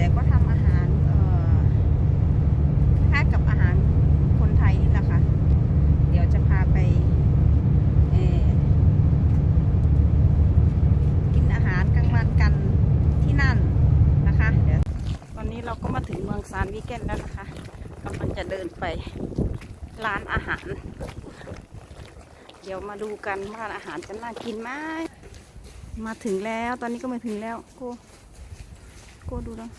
แต่ก็ทำอาหารเอ่อคล้ายกับอาหารคนไทยนี่แหละค่ะ เดี๋ยวจะพาไปกินอาหารกลางวันกันที่นั่นนะคะเดี๋ยวตอนนี้เราก็มาถึงเมืองซานวิเกนแล้วนะคะกำลังจะเดินไปร้านอาหาร เดี๋ยวมาดูกันว่าอาหารจะน่ากินไหมมาถึงแล้วตอนนี้ก็มาถึงแล้วโกโกดูแล้ว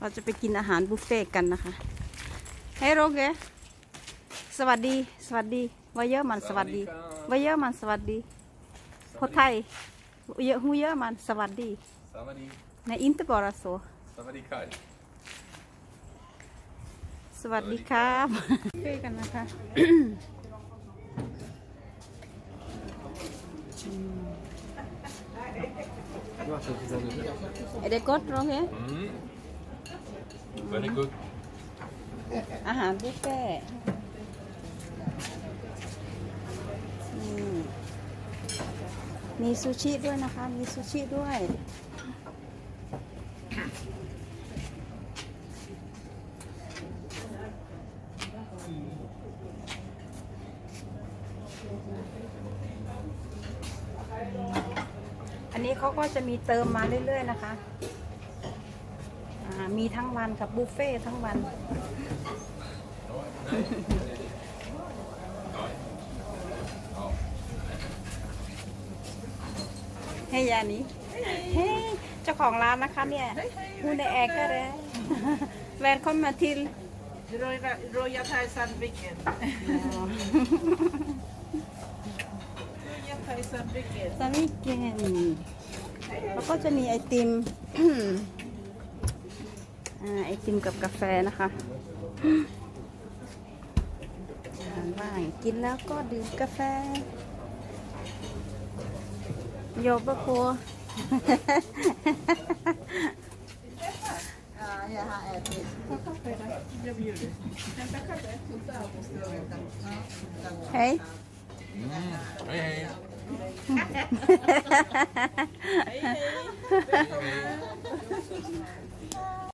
เราจะไปกินอาหารบุฟเฟ่ต์กันนะคะเฮ้ยโรเกสวัสดี สวัสดีว่าเยอะมันสวัสดีว่าเยอะมันสวัสดีคนไทยเยอะหูเยอะมันสวัสดี Savadi. ในอินเตอร์บอราโซ Savadi Kai. สวัสดีครับบุฟเฟ่ต์กันนะคะเอเดกดโรเก Mm. Very good. อาหารบุฟเฟ่ต์อืมมีซูชิด้วยนะคะ มีซูชิด้วย อันนี้เขาก็จะมีเติมมาเรื่อยๆนะคะอ่า มีทั้งวันกับบุฟเฟ่ต์ทั้งวัน เฮ้ยยานี้เฮ้ยเจ้าของร้านนะคะเนี่ยฮูในแอร์ก็เลยแวนคอมมาทิล Royal, Royal Thai Sandviken. Royal Thai Sandviken. ซามิเกนแล้วก็จะมีไอติมอ่า ไอติมกับกาแฟนะคะอาหารว่างกินแล้วก็ดื่มกาแฟ โยบะพัวเฮ้ย Mm. Hej hej. Hej, hej. Välkommen.